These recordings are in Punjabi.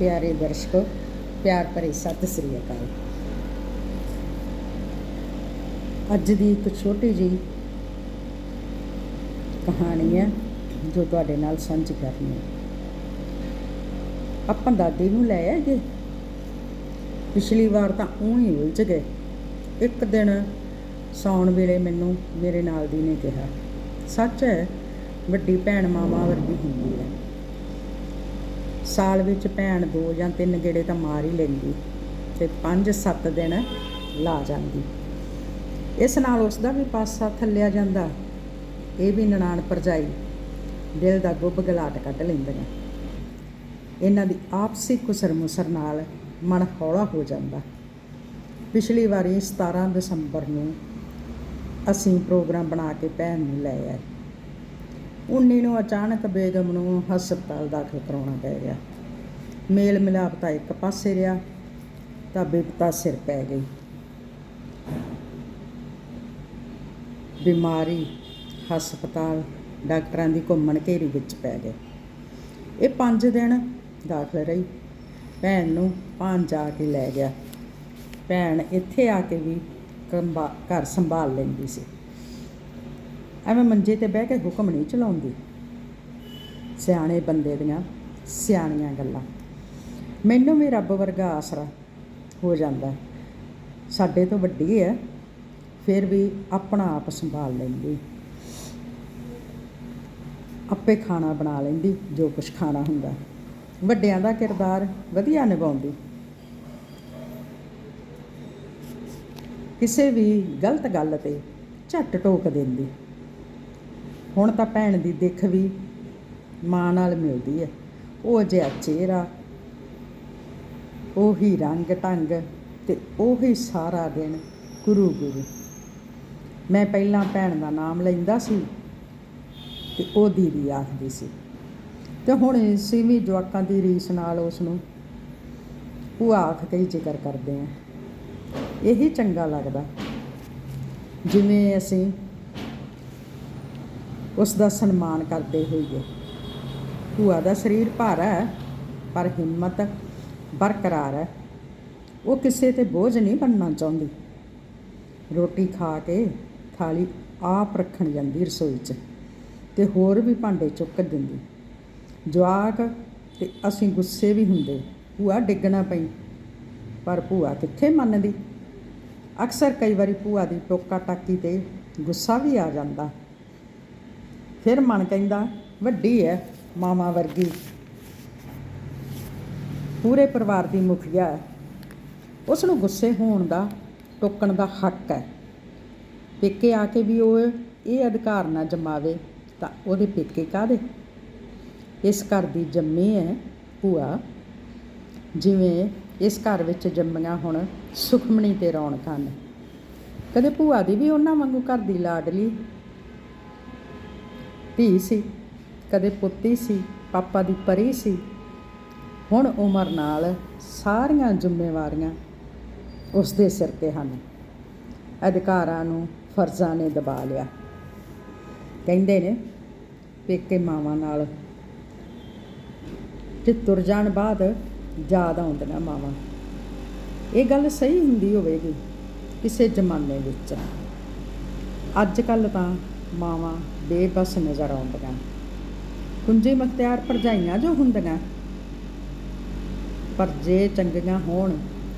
ਪਿਆਰੇ ਦਰਸ਼ਕੋ, ਪਿਆਰ ਭਰੀ ਸਤਿ ਸ੍ਰੀ ਅਕਾਲ। ਅੱਜ ਦੀ ਇੱਕ ਛੋਟੀ ਜੀ ਕਹਾਣੀ ਹੈ, ਜੋ ਤੁਹਾਡੇ ਨਾਲ ਸਾਂਝੀ ਕਰਨੀ ਹੈ। ਆਪਾਂ ਦਾਦੀ ਨੂੰ ਲੈ ਆਏ ਪਿਛਲੀ ਵਾਰ ਤਾਂ ਊਂ ਹੀ ਉਲਝ ਗਏ। ਇੱਕ ਦਿਨ ਸੌਣ ਵੇਲੇ ਮੈਨੂੰ ਮੇਰੇ ਨਾਲ ਦੀ ਨੇ ਕਿਹਾ, ਸੱਚ ਹੈ, ਵੱਡੀ ਭੈਣ ਮਾਮਾ ਵਰਗੀ ਹੁੰਦੀ ਹੈ। ਸਾਲ ਵਿੱਚ ਭੈਣ ਦੋ ਜਾਂ ਤਿੰਨ ਗੇੜੇ ਤਾਂ ਮਾਰ ਹੀ ਲੈਂਦੀ ਤੇ 5-7 ਦਿਨ ਲਾ ਜਾਂਦੀ। ਇਸ ਨਾਲ ਉਸ ਦਾ ਵੀ ਪਾਸਾ ਥੱਲਿਆ ਜਾਂਦਾ। ਇਹ ਵੀ ਨਨਾਣ ਪਰਜਾਈ ਦਿਲ ਦਾ ਗੁੱਬ ਗਲਾਟ ਕੱਢ ਲੈਂਦੀਆਂ। ਇਹਨਾਂ ਦੀ ਆਪਸੀ ਕੁਸਰ ਮੁਸਰ ਨਾਲ ਮਨ ਹੌਲਾ ਹੋ ਜਾਂਦਾ। ਪਿਛਲੀ ਵਾਰੀ 17 ਦਸੰਬਰ ਨੂੰ ਅਸੀਂ ਪ੍ਰੋਗਰਾਮ ਬਣਾ ਕੇ ਭੈਣ ਨੂੰ ਲੈ ਆਏ। ਉਨੀ ਨੂੰ ਅਚਾਨਕ ਬੇਗਮ ਨੂੰ ਹਸਪਤਾਲ ਦਾਖਲ ਕਰਾਉਣਾ ਪੈ ਗਿਆ। ਮੇਲ ਮਿਲਾਪ ਤਾਂ ਇੱਕ ਪਾਸੇ ਰਿਹਾ, ਤਾਂ ਬਿਪਤਾ ਸਿਰ ਪੈ ਗਈ। ਬਿਮਾਰੀ ਹਸਪਤਾਲ ਡਾਕਟਰਾਂ ਦੀ ਘੁੰਮਣ ਘੇਰੀ ਵਿੱਚ ਪੈ ਗਏ। ਇਹ 5 ਦਿਨ ਦਾਖਲ ਰਹੀ। ਭੈਣ ਨੂੰ ਪਾਣ ਜਾ ਕੇ ਲੈ ਗਿਆ। ਭੈਣ ਇੱਥੇ ਆ ਕੇ ਵੀ ਕੰਬਾ- ਘਰ ਸੰਭਾਲ ਲੈਂਦੀ ਸੀ। ਐਵੇਂ ਮੰਜੇ ਤੇ ਬਹਿ ਕੇ ਹੁਕਮ ਨਹੀਂ ਚਲਾਉਂਦੀ। ਸਿਆਣੇ ਬੰਦੇ ਦੀਆਂ ਸਿਆਣੀਆਂ ਗੱਲਾਂ। ਮੈਨੂੰ ਵੀ ਰੱਬ ਵਰਗਾ ਆਸਰਾ ਹੋ ਜਾਂਦਾ। ਸਾਡੇ ਤੋਂ ਵੱਡੀ ਹੈ ਫਿਰ ਵੀ ਆਪਣਾ ਆਪ ਸੰਭਾਲ ਲੈਂਦੀ। ਆਪੇ ਖਾਣਾ ਬਣਾ ਲੈਂਦੀ, ਜੋ ਕੁਝ ਖਾਣਾ ਹੁੰਦਾ। ਵੱਡਿਆਂ ਦਾ ਕਿਰਦਾਰ ਵਧੀਆ ਨਿਭਾਉਂਦੀ। ਕਿਸੇ ਵੀ ਗਲਤ ਗੱਲ ਤੇ ਝੱਟ ਟੋਕ ਦਿੰਦੀ। ਹੁਣ ਤਾਂ ਭੈਣ ਦੀ ਦਿੱਖ ਵੀ ਮਾਂ ਨਾਲ ਮਿਲਦੀ ਹੈ ਉਹ ਜਿਹਾ ਚਿਹਰਾ, ਉਹੀ ਰੰਗ ਢੰਗ ਤੇ ਉਹੀ ਸਾਰਾ ਦਿਨ ਗੁਰੂ ਗੁਰੂ। ਮੈਂ ਪਹਿਲਾਂ ਭੈਣ ਦਾ ਨਾਮ ਲੈਂਦਾ ਸੀ ਤੇ ਉਹ ਦੀਦੀ ਆਖਦੀ ਸੀ। ਤੇ ਹੁਣ ਸੀਵੀਂ ਜਵਾਕਾਂ ਦੀ ਰੀਸ ਨਾਲ ਉਸ ਨੂੰ ਉਹ ਆਖ ਕੇ ਹੀ ਜ਼ਿਕਰ ਕਰਦੇ ਆ ਇਹੀ ਚੰਗਾ ਲੱਗਦਾ। ਜਿਵੇਂ ਅਸੀਂ ਉਸ ਦਾ ਸਨਮਾਨ ਕਰਦੇ ਹੋਈਏ। ਭੂਆ ਦਾ ਸਰੀਰ ਭਾਰਾ ਹੈ, ਪਰ ਹਿੰਮਤ ਬਰਕਰਾਰ ਹੈ। ਉਹ ਕਿਸੇ ਤੇ ਬੋਝ ਨਹੀਂ ਬਣਨਾ ਚਾਹੁੰਦੀ। ਰੋਟੀ ਖਾ ਕੇ ਥਾਲੀ ਆਪ ਰੱਖਣ ਜਾਂਦੀ ਰਸੋਈ 'ਚ ਤੇ ਹੋਰ ਵੀ ਭਾਂਡੇ ਚੁੱਕ ਦਿੰਦੀ। ਜਵਾਕ ਤੇ ਅਸੀਂ ਗੁੱਸੇ ਵੀ ਹੁੰਦੇ। ਭੂਆ ਡਿੱਗਣਾ ਪਈ, ਪਰ ਭੂਆ ਕਿੱਥੇ ਮੰਨਦੀ? ਅਕਸਰ ਕਈ ਵਾਰੀ ਭੂਆ ਦੀ ਟੋਕਾ ਟਾਕੀ ਤੇ ਗੁੱਸਾ ਵੀ ਆ ਜਾਂਦਾ। ਫਿਰ ਮਨ ਕਹਿੰਦਾ, ਵੱਡੀ ਹੈ ਮਾਮਾ ਵਰਗੀ। ਪੂਰੇ ਪਰਿਵਾਰ ਦੀ ਮੁਖੀਆ ਹੈ ਉਸ ਨੂੰ ਗੁੱਸੇ ਹੋਣ ਦਾ, ਟੋਕਣ ਦਾ ਹੱਕ ਹੈ ਪੇਕੇ ਆ ਕੇ ਵੀ ਉਹ ਇਹ ਅਧਿਕਾਰ ਨਾ ਜਮਾਵੇ, ਤਾਂ ਉਹਦੇ ਪੇਕੇ ਕਾਦੇ ਇਸ ਘਰ ਦੀ ਜੰਮੀ ਹੈ ਭੂਆ। ਜਿਵੇਂ ਇਸ ਘਰ ਵਿੱਚ ਜੰਮੀਆਂ ਹੁਣ ਸੁਖਮਣੀ ਤੇ ਰੌਣਕਾਂ ਨੇ। ਕਦੇ ਭੂਆ ਦੀ ਵੀ ਉਹਨਾਂ ਵਾਂਗੂ ਘਰ ਦੀ ਲਾਡਲੀ ਧੀ ਸੀ, ਕਦੇ ਪੁੱਤੀ ਸੀ, ਪਾਪਾ ਦੀ ਪਰੀ ਸੀ। ਹੁਣ ਉਮਰ ਨਾਲ ਸਾਰੀਆਂ ਜ਼ਿੰਮੇਵਾਰੀਆਂ ਉਸ ਦੇ ਸਿਰ ਤੇ ਹਨ। ਅਧਿਕਾਰਾਂ ਨੂੰ ਫਰਜ਼ਾਂ ਨੇ ਦਬਾ ਲਿਆ। ਕਹਿੰਦੇ ਨੇ ਪੇਕੇ ਮਾਵਾਂ ਨਾਲ ਤੇ ਤੁਰ ਜਾਣ ਬਾਅਦ ਯਾਦ ਆਉਂਦੀਆਂ ਮਾਵਾਂ। ਇਹ ਗੱਲ ਸਹੀ ਹੁੰਦੀ ਹੋਵੇਗੀ ਕਿਸੇ ਜ਼ਮਾਨੇ ਵਿੱਚ। ਅੱਜ ਕੱਲ ਤਾਂ ਮਾਵਾਂ ਬੇਬਸ ਨਜ਼ਰ ਆਉਂਦੀਆਂ। ਕੁੰਜੀ ਮਖਤਿਆਰ ਭਰਜਾਈਆਂ ਜੋ ਹੁੰਦੀਆਂ। ਪਰ ਜੇ ਚੰਗੀਆਂ ਹੋਣ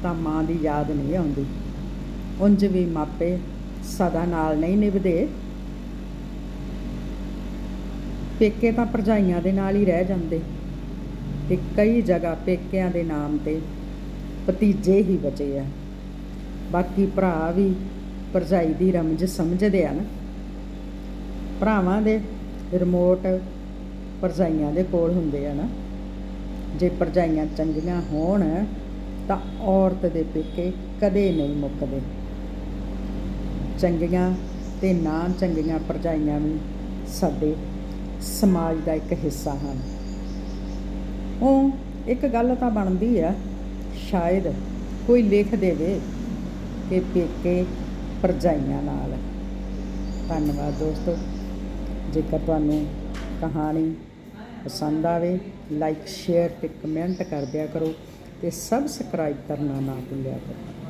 ਤਾਂ ਮਾਂ ਦੀ ਯਾਦ ਨਹੀਂ ਆਉਂਦੀ। ਉਂਝ ਵੀ ਮਾਪੇ ਸਦਾ ਨਾਲ ਨਹੀਂ ਨਿਭਦੇ। ਪੇਕੇ ਤਾਂ ਭਰਜਾਈਆਂ ਦੇ ਨਾਲ ਹੀ ਰਹਿ ਜਾਂਦੇ। ਤੇ ਕਈ ਜਗ੍ਹਾ ਪੇਕਿਆਂ ਦੇ ਨਾਮ ਤੇ ਭਤੀਜੇ ਹੀ ਬਚੇ ਆ। ਬਾਕੀ ਭਰਾ ਵੀ ਭਰਜਾਈ ਦੀ ਰਮਜ ਸਮਝਦੇ ਆ ਨਾ। ਭਰਾਵਾਂ ਦੇ ਰਿਮੋਟ ਭਰਜਾਈਆਂ ਦੇ ਕੋਲ ਹੁੰਦੇ ਆ ਨਾ, ਜੇ ਭਰਜਾਈਆਂ ਚੰਗੀਆਂ ਹੋਣ, ਤਾਂ ਔਰਤ ਦੇ ਪੇਕੇ ਕਦੇ ਨਹੀਂ ਮੁੱਕਦੇ। ਚੰਗੀਆਂ ਤੇ ਨਾ ਚੰਗੀਆਂ ਭਰਜਾਈਆਂ ਵੀ ਸਾਡੇ ਸਮਾਜ ਦਾ ਇੱਕ ਹਿੱਸਾ ਹਨ। ਉਹ ਇੱਕ ਗੱਲ ਤਾਂ ਬਣਦੀ ਆ, ਸ਼ਾਇਦ ਕੋਈ ਲਿਖ ਦੇਵੇ ਕਿ ਪੇਕੇ ਭਰਜਾਈਆਂ ਨਾਲ। ਧੰਨਵਾਦ ਦੋਸਤੋ। ਜੇਕਰ ਤੁਹਾਨੂੰ ਕਹਾਣੀ ਪਸੰਦ ਆਵੇ ਲਾਈਕ ਸ਼ੇਅਰ ਤੇ ਕਮੈਂਟ ਕਰ ਦਿਆ ਕਰੋ ਤੇ ਸਬਸਕ੍ਰਾਈਬ ਕਰਨਾ ਨਾ ਭੁੱਲਿਆ ਕਰੋ।